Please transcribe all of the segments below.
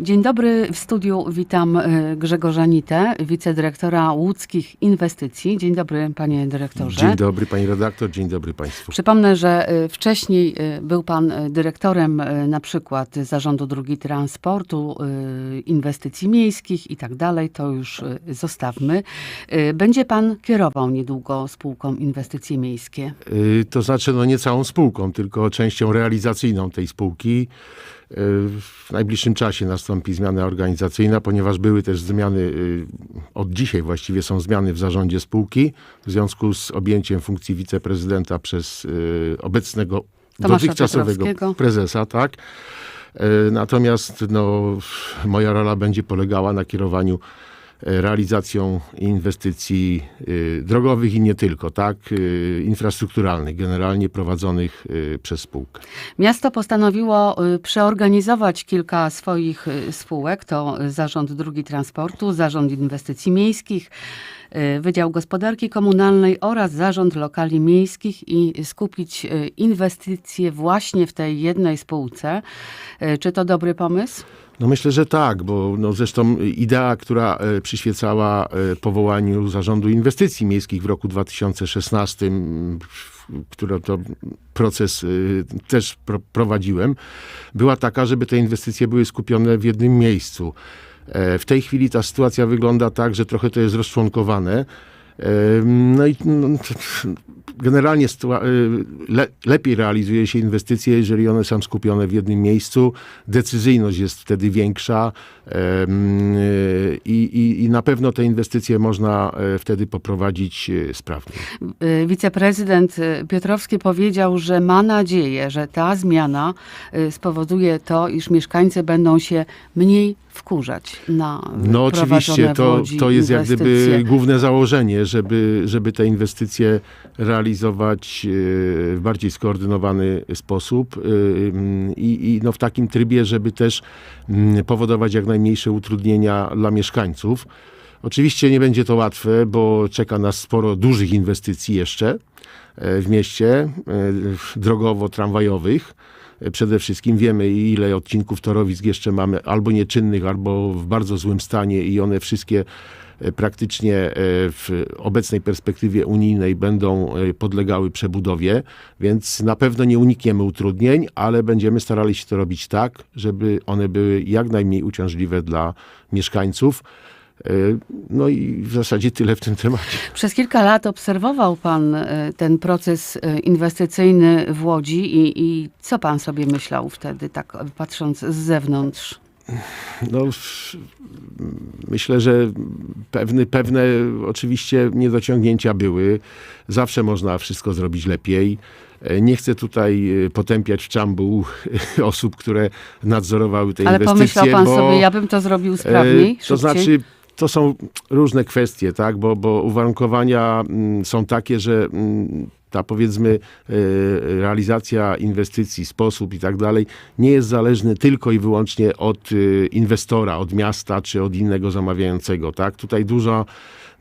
Dzień dobry, w studiu witam e, Grzegorza Nitę, wicedyrektora łódzkich inwestycji. Dzień dobry, panie dyrektorze. Dzień dobry pani redaktor, dzień dobry państwu. Przypomnę, że e, wcześniej e, był pan dyrektorem na przykład Zarządu Drugi Transportu, Inwestycji Miejskich i tak dalej. To już zostawmy. Będzie pan kierował niedługo spółką Inwestycje Miejskie. Y, To znaczy, no nie całą spółką, tylko częścią realizacyjną tej spółki. W najbliższym czasie nastąpi zmiana organizacyjna, ponieważ były też zmiany, y, od dzisiaj właściwie są zmiany w zarządzie spółki, w związku z objęciem funkcji wiceprezydenta przez y, obecnego Tomasza dotychczasowego prezesa, tak. Y, Natomiast no, moja rola będzie polegała na kierowaniu realizacją inwestycji y, drogowych i nie tylko, tak, y, infrastrukturalnych, generalnie prowadzonych przez spółkę. Miasto postanowiło przeorganizować kilka swoich spółek. To Zarząd Drugi Transportu, Zarząd Inwestycji Miejskich, Wydział Gospodarki Komunalnej oraz Zarząd Lokali Miejskich i skupić inwestycje właśnie w tej jednej spółce. Czy to dobry pomysł? No myślę, że tak, bo no zresztą idea, która e, przyświecała e, powołaniu Zarządu Inwestycji Miejskich w roku 2016, m, który to proces e, też pro, prowadziłem, była taka, żeby te inwestycje były skupione w jednym miejscu. W tej chwili ta sytuacja wygląda tak, że trochę to jest rozczłonkowane. No i no, generalnie y, le, lepiej realizuje się inwestycje, jeżeli one są skupione w jednym miejscu. Decyzyjność jest wtedy większa y, i, i, i na pewno te inwestycje można e, wtedy poprowadzić e, sprawnie. Y, Wiceprezydent Piotrowski powiedział, że ma nadzieję, że ta zmiana spowoduje to, iż mieszkańcy będą się mniej wkurzać na No oczywiście, to, to jest jak gdyby inwestycje. główne założenie, żeby, żeby te inwestycje realizować e, w bardziej skoordynowany sposób e, mm, i, i no w takim trybie, żeby też mm, powodować jak najmniejsze utrudnienia dla mieszkańców. Oczywiście nie będzie to łatwe, bo czeka nas sporo dużych inwestycji jeszcze e, w mieście, drogowo-tramwajowych. Przede wszystkim wiemy, ile odcinków torowisk jeszcze mamy albo nieczynnych, albo w bardzo złym stanie i one wszystkie e, praktycznie e, w obecnej perspektywie unijnej będą e, podlegały przebudowie, więc na pewno nie unikniemy utrudnień, ale będziemy starali się to robić tak, żeby one były jak najmniej uciążliwe dla mieszkańców. E, No i w zasadzie tyle w tym temacie. Przez kilka lat obserwował pan y, ten proces y, inwestycyjny w Łodzi i, i co pan sobie myślał wtedy, tak patrząc z zewnątrz? No, myślę, że pewne, pewne oczywiście niedociągnięcia były. Zawsze można wszystko zrobić lepiej. E, Nie chcę tutaj e, potępiać w czambu osób, które nadzorowały te Ale inwestycje. pomyślał pan bo, sobie, ja bym to zrobił sprawniej, e, To szybciej? znaczy, to są różne kwestie, tak? bo, bo uwarunkowania mm, są takie, że mm, ta powiedzmy e, realizacja inwestycji, sposób i tak dalej nie jest zależny tylko i wyłącznie od e, inwestora, od miasta czy od innego zamawiającego. Tak? Tutaj duża,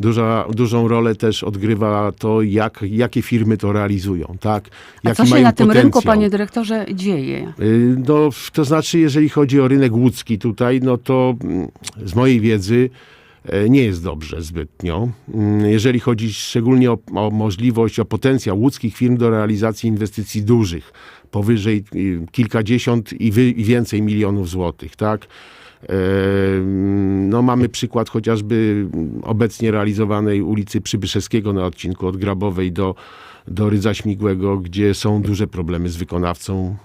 duża, dużą rolę też odgrywa to, jak, jakie firmy to realizują. Tak? A Jaki co się na tym rynku, potencjał. panie dyrektorze, dzieje? Y, No, to znaczy, jeżeli chodzi o rynek łódzki tutaj, no to mm, z mojej wiedzy e, nie jest dobrze zbytnio. Mm, Jeżeli chodzi szczególnie o, o możliwość, o potencjał łódzkich firm do realizacji inwestycji dużych, powyżej y, kilkadziesiąt i, wy, i więcej milionów złotych, tak? E, No, mamy przykład chociażby obecnie realizowanej ulicy Przybyszewskiego na odcinku od Grabowej do, do Rydza Śmigłego, gdzie są duże problemy z wykonawcą,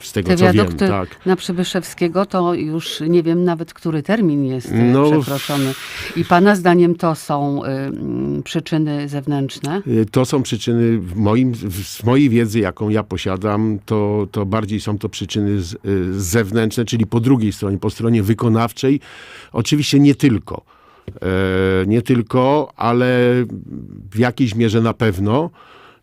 z tego Te co wiem. Tak. na Przybyszewskiego to już nie wiem nawet, który termin jest y, No, przekroczony. I pana zdaniem to są y, przyczyny zewnętrzne? Y, To są przyczyny, w moim, w- z mojej wiedzy, jaką ja posiadam, to, to bardziej są to przyczyny z, y, zewnętrzne, czyli po drugiej stronie, po stronie wykonawczej. Oczywiście nie tylko. E, nie tylko, ale w jakiejś mierze na pewno.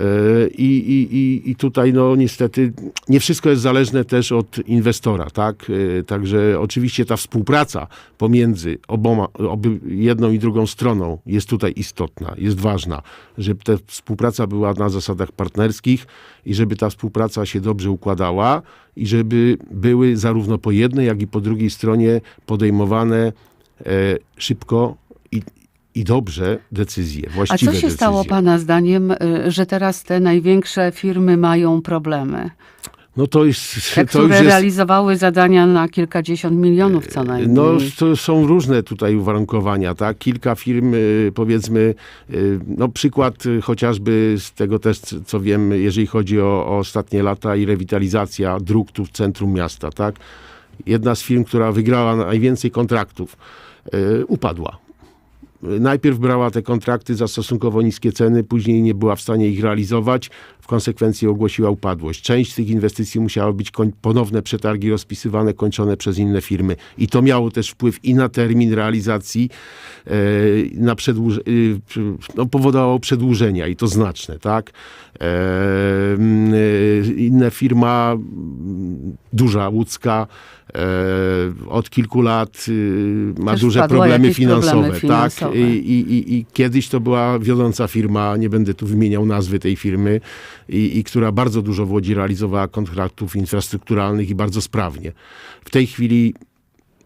E, I, i, i, tutaj no niestety nie wszystko jest zależne też od inwestora, tak? E, Także oczywiście ta współpraca pomiędzy oboma, oby jedną i drugą stroną jest tutaj istotna, jest ważna, żeby ta współpraca była na zasadach partnerskich i żeby ta współpraca się dobrze układała i żeby były zarówno po jednej, jak i po drugiej stronie podejmowane e, szybko i, i dobrze decyzje, A co się decyzje. stało Pana zdaniem, y, że teraz te największe firmy mają problemy? No to jest, Te, to które jest realizowały zadania na kilkadziesiąt milionów co najmniej. No, to są różne tutaj uwarunkowania, tak? Kilka firm, y, powiedzmy, y, no przykład chociażby z tego też, co wiem, jeżeli chodzi o, o ostatnie lata i rewitalizacja dróg tu w centrum miasta, tak? Jedna z firm, która wygrała najwięcej kontraktów, upadła. Najpierw brała te kontrakty za stosunkowo niskie ceny, później nie była w stanie ich realizować, w konsekwencji ogłosiła upadłość. Część tych inwestycji musiały być ponowne przetargi rozpisywane, kończone przez inne firmy. I to miało też wpływ i na termin realizacji, e, na przedłuż- przy- no, powodowało przedłużenia i to znaczne, tak? E, inna firma, duża, łódzka, e, od kilku lat y, ma Też duże problemy jakieś problemy finansowe, finansowe. tak? I, i, I kiedyś to była wiodąca firma, nie będę tu wymieniał nazwy tej firmy, i, i która bardzo dużo w Łodzi realizowała kontraktów infrastrukturalnych i bardzo sprawnie. W tej chwili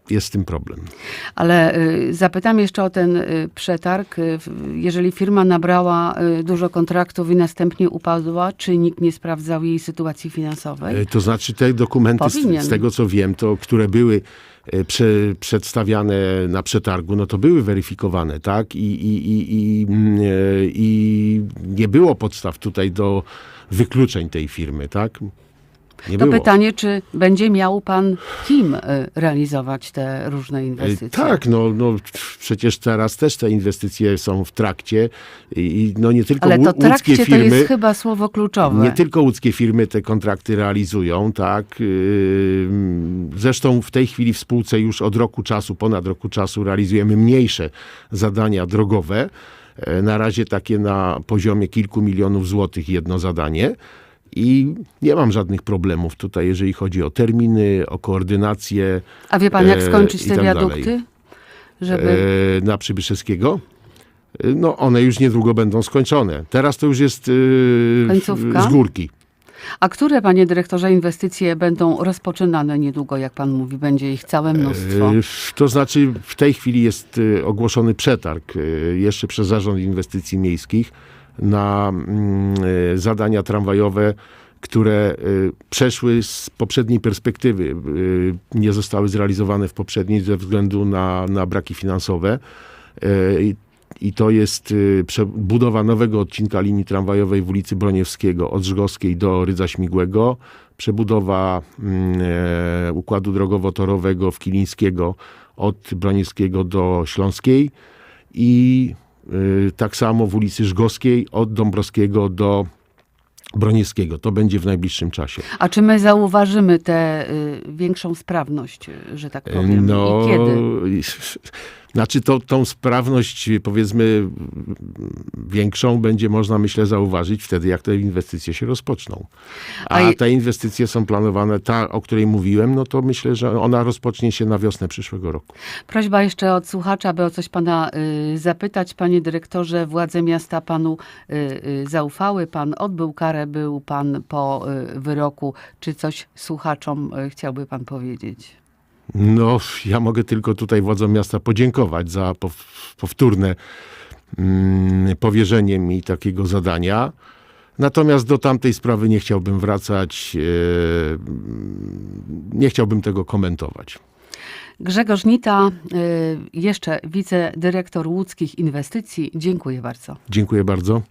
jest z tym problem. Ale y, zapytam jeszcze o ten y, przetarg. Y, Jeżeli firma nabrała dużo kontraktów i następnie upadła, czy nikt nie sprawdzał jej sytuacji finansowej? To znaczy te dokumenty, z, z tego co wiem, to które były e, prze, przedstawiane na przetargu, no to były weryfikowane, tak? I, i, i, i, mm, e, i nie było podstaw tutaj do wykluczeń tej firmy, tak? Nie To było. pytanie, czy będzie miał pan kim y, realizować te różne E, inwestycje? Tak, no, no przecież teraz też te inwestycje są w trakcie i no nie tylko Ale to łódzkie trakcie to firmy. jest chyba słowo kluczowe. Nie tylko łódzkie firmy te kontrakty realizują, tak. Yy, Zresztą w tej chwili w spółce już od roku czasu, ponad roku czasu realizujemy mniejsze zadania drogowe. E, Na razie takie na poziomie kilku milionów złotych jedno zadanie. I nie mam żadnych problemów tutaj, jeżeli chodzi o terminy, o koordynację. A wie pan, jak e, skończyć te tak wiadukty? dalej. Żeby... e, na Przybyszewskiego. No, one już niedługo będą skończone. Teraz to już jest Końcówka? z górki. A które, panie dyrektorze, inwestycje będą rozpoczynane niedługo, jak pan mówi? Będzie ich całe mnóstwo. E, To znaczy, w tej chwili jest e, ogłoszony przetarg e, jeszcze przez Zarząd Inwestycji Miejskich na mm, zadania tramwajowe, które przeszły z poprzedniej perspektywy. Nie zostały zrealizowane w poprzedniej ze względu na, na braki finansowe. E, I to jest y, budowa nowego odcinka linii tramwajowej w ulicy Broniewskiego od Żgowskiej do Rydza Śmigłego, przebudowa mm, e, układu drogowo-torowego w Kilińskiego od Broniewskiego do Śląskiej i y, tak samo w ulicy Żgowskiej od Dąbrowskiego do Broniewskiego. To będzie w najbliższym czasie. A czy my zauważymy tę y, większą sprawność, że tak powiem? No, I kiedy? Znaczy to, tą sprawność powiedzmy większą będzie można myślę zauważyć wtedy, jak te inwestycje się rozpoczną. A A te inwestycje są planowane, ta, o której mówiłem, no to myślę, że ona rozpocznie się na wiosnę przyszłego roku. Prośba jeszcze od słuchacza, aby o coś pana y, zapytać. Panie dyrektorze, władze miasta panu y, y, zaufały, pan odbył karę, był pan po y, wyroku. Czy coś słuchaczom y, chciałby pan powiedzieć? No, ja mogę tylko tutaj władzom miasta podziękować za pow- powtórne mm, powierzenie mi takiego zadania. Natomiast do tamtej sprawy nie chciałbym wracać, e, mm, nie chciałbym tego komentować. Grzegorz Nita, y, jeszcze wicedyrektor łódzkich inwestycji. Dziękuję bardzo. Dziękuję bardzo.